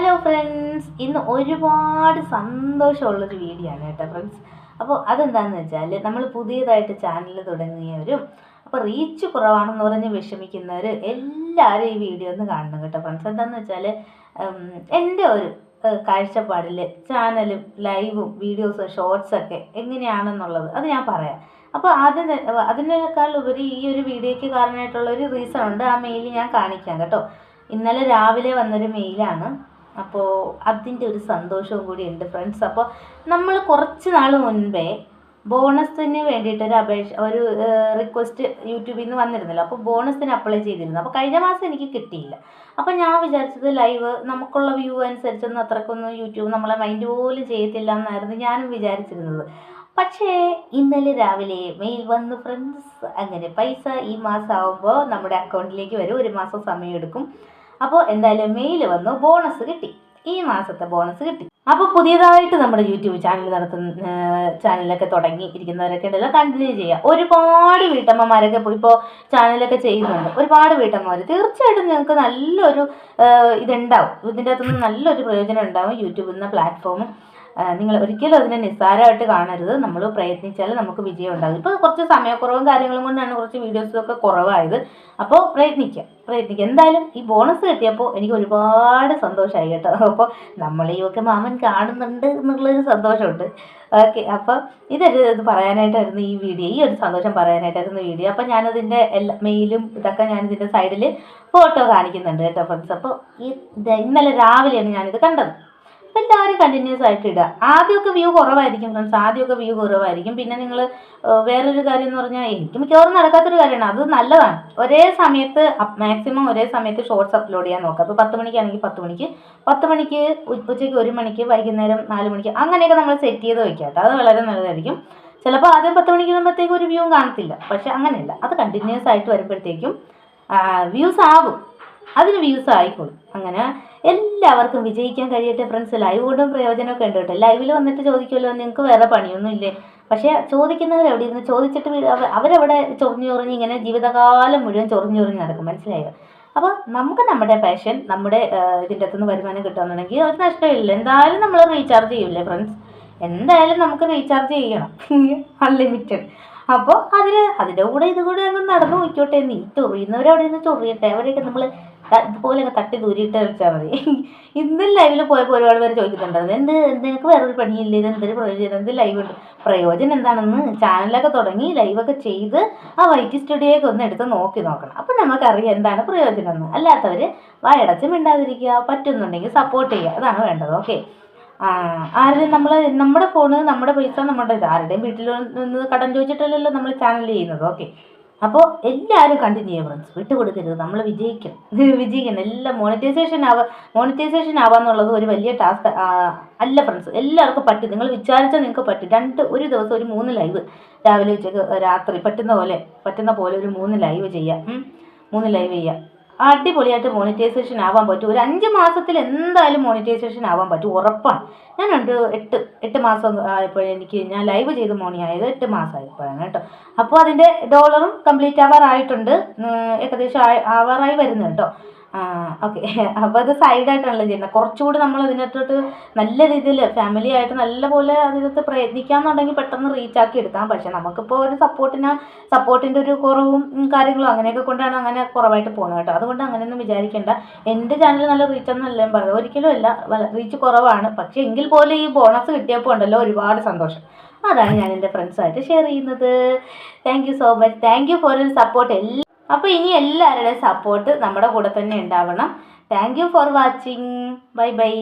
Hello friends ഇന്ന് ഒരുപാട് സന്തോഷമുള്ളൊരു video ആണ് കേട്ടോ ഫ്രണ്ട്സ് അപ്പോൾ അതെന്താണെന്ന് വെച്ചാൽ നമ്മൾ പുതിയതായിട്ട് ചാനൽ തുടങ്ങിയവരും അപ്പോൾ റീച്ച് കുറവാണെന്ന് പറഞ്ഞ് വിഷമിക്കുന്നവർ എല്ലാവരും ഈ വീഡിയോ ഒന്ന് കാണണം കേട്ടോ ഫ്രണ്ട്സ് എന്താണെന്ന് വെച്ചാൽ എന്റെ ഒരു കാഴ്ചപ്പാടിൽ ചാനലും ലൈവും വീഡിയോസും ഷോർട്സൊക്കെ എങ്ങനെയാണെന്നുള്ളത് അത് ഞാൻ പറയാം. അപ്പോൾ ആദ്യം അതിനേക്കാൾ ഉപരി ഈ ഒരു വീഡിയോയ്ക്ക് കാരണമായിട്ടുള്ള ഒരു റീസൺ ഉണ്ട്. ആ മെയിൽ ഞാൻ കാണിക്കാം കേട്ടോ. ഇന്നലെ രാവിലെ വന്നൊരു മെയിലാണ് അപ്പോൾ അതിന്റെ ഒരു സന്തോഷവും കൂടി ഉണ്ട് ഫ്രണ്ട്സ് അപ്പോൾ നമ്മൾ കുറച്ച് നാൾ മുൻപേ ബോണസിന് വേണ്ടിയിട്ട് ഒരു അപേക്ഷ ഒരു റിക്വസ്റ്റ് യൂട്യൂബിൽ നിന്ന് വന്നിരുന്നല്ലോ. അപ്പോൾ ബോണസിന് അപ്ലൈ ചെയ്തിരുന്നു. അപ്പോൾ കഴിഞ്ഞ മാസം എനിക്ക് കിട്ടിയില്ല. അപ്പോൾ ഞാൻ വിചാരിച്ചത് ലൈവ് നമുക്കുള്ള വ്യൂ അനുസരിച്ചൊന്നും അത്രക്കൊന്നും യൂട്യൂബ് നമ്മളെ മൈൻഡ് പോലും ചെയ്യത്തില്ല എന്നായിരുന്നു ഞാനും വിചാരിച്ചിരുന്നത്. പക്ഷേ ഇന്നലെ രാവിലെ മെയിൽ വന്നു ഫ്രണ്ട്സ് അങ്ങനെ പൈസ ഈ മാസം ആകുമ്പോൾ നമ്മുടെ അക്കൗണ്ടിലേക്ക് വരും. ഒരു മാസം സമയം എടുക്കും അപ്പോൾ എന്തായാലും മെയിൽ വന്നു ബോണസ് കിട്ടി. ഈ മാസത്തെ ബോണസ് കിട്ടി. അപ്പോൾ പുതിയതായിട്ട് നമ്മുടെ യൂട്യൂബ് ചാനൽ നടത്തുന്ന ചാനലൊക്കെ തുടങ്ങി ഇരിക്കുന്നവരൊക്കെ ഉണ്ടല്ലോ കണ്ടിന്യൂ ചെയ്യുക. ഒരുപാട് വീട്ടമ്മമാരൊക്കെ ഇപ്പോൾ ചാനലൊക്കെ ചെയ്യുന്നുണ്ട്. ഒരുപാട് വീട്ടമ്മമാർ തീർച്ചയായിട്ടും നിങ്ങൾക്ക് നല്ലൊരു ഇതുണ്ടാവും. ഇതിന്റെ അകത്തുനിന്ന് നല്ലൊരു പ്രയോജനം ഉണ്ടാവും യൂട്യൂബ് എന്ന പ്ലാറ്റ്ഫോമും നിങ്ങൾ ഒരിക്കലും അതിനെ നിസ്സാരമായിട്ട് കാണരുത്. നമ്മൾ പ്രയത്നിച്ചാൽ നമുക്ക് വിജയം ഉണ്ടാകും. ഇപ്പോൾ കുറച്ച് സമയക്കുറവും കാര്യങ്ങളും കൊണ്ടാണ് കുറച്ച് വീഡിയോസൊക്കെ കുറവായത്. അപ്പോൾ പ്രയത്നിക്കാം. പ്രയത്നിക്കുക എന്തായാലും ഈ ബോണസ് കിട്ടിയപ്പോൾ എനിക്ക് ഒരുപാട് സന്തോഷമായി കേട്ടോ. അപ്പോൾ നമ്മളെയൊക്കെ മാമൻ കാണുന്നുണ്ട് എന്നുള്ളൊരു സന്തോഷമുണ്ട്. ഓക്കെ അപ്പോൾ ഇതൊരു ഇത് പറയാനായിട്ടായിരുന്നു ഈ വീഡിയോ ഈ ഒരു സന്തോഷം പറയാനായിട്ടായിരുന്നു വീഡിയോ അപ്പോൾ ഞാനതിന്റെ എല്ലാ മെയിലും ഇതൊക്കെ ഞാനിതിന്റെ സൈഡിൽ ഫോട്ടോ കാണിക്കുന്നുണ്ട് കേട്ടോ ഫ്രണ്ട്സ് അപ്പോൾ ഈ ഇന്നലെ രാവിലെയാണ് ഞാനിത് കണ്ടത്. എല്ലാവരും കണ്ടിന്യൂസ് ആയിട്ട് ഇടുക. ആദ്യമൊക്കെ വ്യൂ കുറവായിരിക്കും ഫ്രണ്ട്സ് ആദ്യമൊക്കെ വ്യൂ കുറവായിരിക്കും. പിന്നെ നിങ്ങൾ വേറൊരു കാര്യം എന്ന് പറഞ്ഞാൽ എനിക്ക് മിക്കവാറും നടക്കാത്തൊരു കാര്യമാണ്. അത് നല്ലതാണ്. ഒരേ സമയത്ത് മാക്സിമം ഒരേ സമയത്ത് ഷോർട്സ് അപ്ലോഡ് ചെയ്യാൻ നോക്കുക. അപ്പോൾ പത്ത് മണിക്കാണെങ്കിൽ പത്ത് മണിക്ക്. പത്ത് മണിക്ക് ഉച്ചയ്ക്ക് ഒരു മണിക്ക് വൈകുന്നേരം നാല് മണിക്ക് അങ്ങനെയൊക്കെ നമ്മൾ സെറ്റ് ചെയ്ത് വയ്ക്കുക അത് വളരെ നല്ലതായിരിക്കും. ചിലപ്പോൾ ആദ്യം പത്ത് മണിക്ക് ഇടുമ്പോഴത്തേക്കും ഒരു വ്യൂ കാണത്തില്ല. പക്ഷെ അങ്ങനെയല്ല. അത് കണ്ടിന്യൂസ് ആയിട്ട് വരുമ്പോഴത്തേക്കും വ്യൂസ് ആകും അതിന് വ്യൂസ് ആയിക്കോളും. അങ്ങനെ എല്ലാവർക്കും വിജയിക്കാൻ കഴിയട്ടെ ഫ്രണ്ട്സ് ലൈവ് കൊണ്ടും പ്രയോജനമൊക്കെ ഉണ്ട് കേട്ടോ. ലൈവിൽ വന്നിട്ട് ചോദിക്കുമല്ലോ നിങ്ങൾക്ക് വേറെ പണിയൊന്നും ഇല്ലേ പക്ഷേ ചോദിക്കുന്നവർ എവിടെ ഇരുന്ന് ചോദിച്ചിട്ട് അവരവിടെ ചൊറിഞ്ഞു ചൊറിഞ്ഞ് ഇങ്ങനെ ജീവിതകാലം മുഴുവൻ ചൊറിഞ്ഞു ചൊറിഞ്ഞ് നടക്കും. മനസ്സിലായോ? അപ്പോൾ നമുക്ക് നമ്മുടെ പാഷൻ നമ്മുടെ ഇതിന്റെ അകത്തുനിന്ന് വരുമാനം കിട്ടുകയാണെന്നുണ്ടെങ്കിൽ ഒരു നഷ്ടമില്ല എന്തായാലും നമ്മൾ റീചാർജ് ചെയ്യില്ലേ ഫ്രണ്ട്സ് എന്തായാലും നമുക്ക് റീചാർജ് ചെയ്യണം. അൺലിമിറ്റഡ് അപ്പോൾ അതിന് അതിന്റെ കൂടെ ഇത് കൂടെ അങ്ങ് നടന്നു നോക്കിക്കോട്ടെ നീ ചൊറിയുന്നവരവിടെ നിന്ന് ചൊറിയട്ടെ. അവിടെയൊക്കെ നമ്മൾ ഇതുപോലെയൊക്കെ തട്ടി ദൂരിയിട്ട് വെച്ചാൽ മതി. ഇന്നും ലൈവിൽ പോയപ്പോൾ ഒരുപാട് പേര് ചോദിക്കുന്നുണ്ടായിരുന്നു എന്ത് എന്തിനൊക്കെ വേറൊരു പണിയില്ല? ഇത് എന്തൊരു പ്രയോജനം എന്ത് ലൈവ് ഉണ്ട്? പ്രയോജനം എന്താണെന്ന് ചാനലൊക്കെ തുടങ്ങി ലൈവൊക്കെ ചെയ്ത് ആ വൈറ്റി സ്റ്റുഡിയോയൊക്കെ ഒന്ന് എടുത്ത് നോക്കി നോക്കണം. അപ്പം നമുക്കറിയാം എന്താണ് പ്രയോജനം എന്ന്. അല്ലാത്തവർ വായടച്ച് മിണ്ടാതിരിക്കുക പറ്റുന്നുണ്ടെങ്കിൽ സപ്പോർട്ട് ചെയ്യുക. അതാണ് വേണ്ടത്. ഓക്കെ ആരും നമ്മൾ നമ്മുടെ ഫോണ് നമ്മുടെ പൈസ നമ്മുടെ ഇത് ആരുടെയും വീട്ടിൽ നിന്ന് കടം ചോദിച്ചിട്ടല്ലല്ലോ നമ്മൾ ചാനൽ ചെയ്യുന്നത്. ഓക്കെ അപ്പോൾ എല്ലാവരും കണ്ടിന്യൂ ചെയ്യാം ഫ്രണ്ട്സ് വിട്ടുകൊടുക്കരുത് നമ്മൾ വിജയിക്കണം വിജയിക്കണം. എല്ലാം മോണിറ്റൈസേഷൻ ആവാ മോണിറ്റൈസേഷൻ ആവാന്നുള്ളത് ഒരു വലിയ ടാസ്ക് അല്ല ഫ്രണ്ട്സ് എല്ലാവർക്കും പറ്റും. നിങ്ങൾ വിചാരിച്ചാൽ നിങ്ങൾക്ക് പറ്റും. രണ്ട് ഒരു ദിവസം ഒരു മൂന്ന് ലൈവ് രാവിലെ ഉച്ചയ്ക്ക് രാത്രി പറ്റുന്ന പോലെ പറ്റുന്ന പോലെ ഒരു മൂന്ന് ലൈവ് ചെയ്യാം. മൂന്ന് ലൈവ് ചെയ്യാം. അടിപൊളിയായിട്ട് മോണിറ്റൈസേഷൻ ആവാൻ പറ്റും. ഒരു അഞ്ച് മാസത്തിൽ എന്തായാലും മോണിറ്റൈസേഷൻ ആവാൻ പറ്റും. ഉറപ്പാണ്. ഞാൻ രണ്ട് എട്ട് എട്ട് മാസം ആയപ്പോഴും എനിക്ക് ഞാൻ ലൈവ് ചെയ്ത് മോണി ആയത് എട്ട് മാസമായപ്പോഴാണ് കേട്ടോ. അപ്പോൾ അതിന്റെ ഡോളറും കംപ്ലീറ്റ് ആവാറായിട്ടുണ്ട്. ഏകദേശം ആവാറായി വരുന്നു കേട്ടോ. ഓക്കെ അപ്പോൾ അത് സൈഡായിട്ടാണല്ലോ ചെയ്യുന്നത്. കുറച്ചുകൂടി നമ്മൾ ഇതിനകത്തോട്ട് നല്ല രീതിയിൽ ഫാമിലി ആയിട്ട് നല്ലപോലെ അതിനകത്ത് പ്രയത്നിക്കാന്നുണ്ടെങ്കിൽ പെട്ടെന്ന് റീച്ച് ആക്കി എടുക്കാം. പക്ഷെ നമുക്കിപ്പോൾ ഒരു സപ്പോർട്ടിന് സപ്പോർട്ടിന്റെ ഒരു കുറവും കാര്യങ്ങളും അങ്ങനെയൊക്കെ കൊണ്ടാണ് അങ്ങനെ കുറവായിട്ട് പോകുന്നത് കേട്ടോ. അതുകൊണ്ട് അങ്ങനെയൊന്നും വിചാരിക്കേണ്ട. എന്റെ ചാനൽ നല്ല റീച്ച് എന്നല്ല പറയുന്നത് ഒരിക്കലും അല്ല. റീച്ച് കുറവാണ്. പക്ഷേ എങ്കിൽ പോലും ഈ ബോണസ് കിട്ടിയപ്പോൾ ഉണ്ടല്ലോ ഒരുപാട് സന്തോഷം. അതാണ് ഞാൻ എന്റെ ഫ്രണ്ട്സുമായിട്ട് ഷെയർ ചെയ്യുന്നത്. Thank you so much thank you for your support എല്ലാ അപ്പോൾ ഇനി എല്ലാവരുടെയും സപ്പോർട്ട് നമ്മുടെ കൂടെ തന്നെ ഉണ്ടാവണം. Thank you for watching bye bye